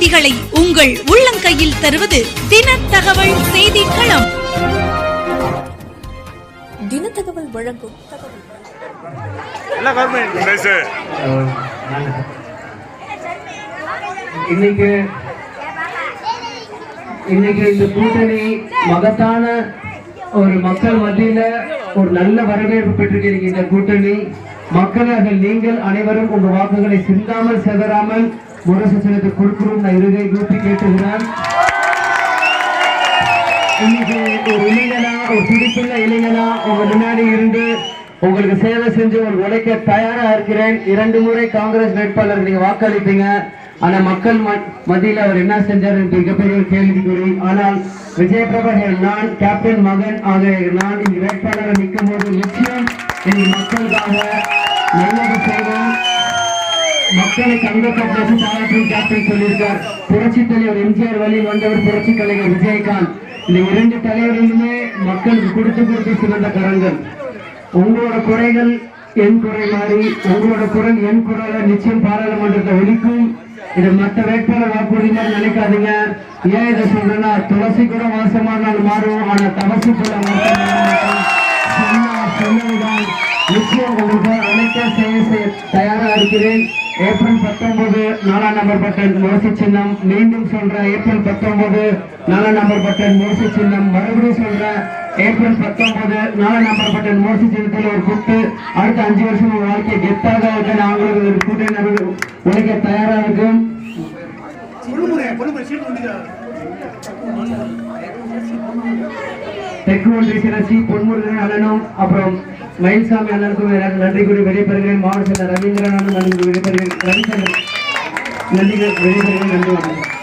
செய்திகளை உங்கள் உள்ளங்கையில் தருவது தின தகவல். செய்திக்களம் தின தகவல் வழங்கும் இன்னைக்கு இன்னைக்கு இந்த கூட்டணி மகத்தான ஒரு மக்கள் மத்தியில ஒரு நல்ல வரவேற்பு பெற்றிருக்கிறீங்க இந்த கூட்டணி. மக்களாக நீங்கள் அனைவரும் உங்க வாக்குகளை சிந்தாமல் செதறாமல் முரசு சின்னத்தை கொடுக்கணும் இருகை கூப்பி கேட்டுகிறான். இன்னைக்கு ஒரு இளைஞனா ஒரு துடிப்புள்ள இளைஞனா உங்க முன்னாடி இருந்து உங்களுக்கு சேவை செஞ்சு உங்களுக்கு உழைக்க தயாரா இருக்கிறேன். இரண்டு முறை காங்கிரஸ் வேட்பாளர் நீங்க வாக்களிப்பீங்க. ஆனா மக்கள் ம- அவர் என்ன செஞ்சார் என்று மிகப்பெரிய ஒரு கேள்விக்குறி ஆனால் விஜய் நான் கேப்டன் மகன் ஆக நான் இங்கு வேட்பாளராக நிற்கும் போது நிச்சயம் எங்கள் மக்களுக்காக நல்லது செய்வோம் மக்களுக்கு தங்கப்பட்டு பாராட்டும் கேப்டன் சொல்லியிருக்கார். புரட்சி தலைவர் எம்ஜிஆர் வழியில் வந்தவர் புரட்சி கலைஞர் விஜயகாந்த். இந்த இரண்டு தலைவர்களுமே மக்களுக்கு கொடுத்து கொடுத்து சிறந்த கரங்கள். உங்களோட குறைகள் என் குறை மாறி உங்களோட குரல் என் குரல நிச்சயம் பாராளுமன்றத்தை ஒலிக்கும் இது மற்ற வேட்பாளர் வாக்குறுதி நினைக்காதீங்க. ஏன் இதை சொல்றேன்னா துளசி கூட வாசமானால் மாறும் ஆனா தவசி கூட வாசமாக நிச்சயம் உங்களுக்கு இருக்கிறேன். ஏப்ரல் பத்தொன்பது நாலாம் நம்பர் பட்டன் மோசி சின்னம். மீண்டும் சொல்றேன் ஏப்ரல் பத்தொன்பது நாலாம் நம்பர் பட்டன் மோசி சின்னம். மறுபடியும் சொல்றேன் ஏப்ரல் பத்தொன்பது நாலாம் நம்பர் பட்டன் மோசி சின்னத்தில் ஒரு கூட்டு அடுத்த அஞ்சு வருஷம் வாழ்க்கை கெத்தாக இருக்க அவங்களுக்கு ஒரு கூட்டணி உழைக்க தயாரா இருக்கும். தெற்கு ஒன்றிய சிறச்சி பொன்முருகன் அண்ணனும் அப்புறம் மயில்சாமி அண்ணனுக்கும் நன்றி கூறி விடைபெறுகிறேன். மாவட்ட ரவீந்திரன் அண்ணன் நன்றி கூறி விடைபெறுகிறேன். ரவிச்சந்திரன் நன்றி விடைபெறுகிறேன் நன்றி வணக்கம்.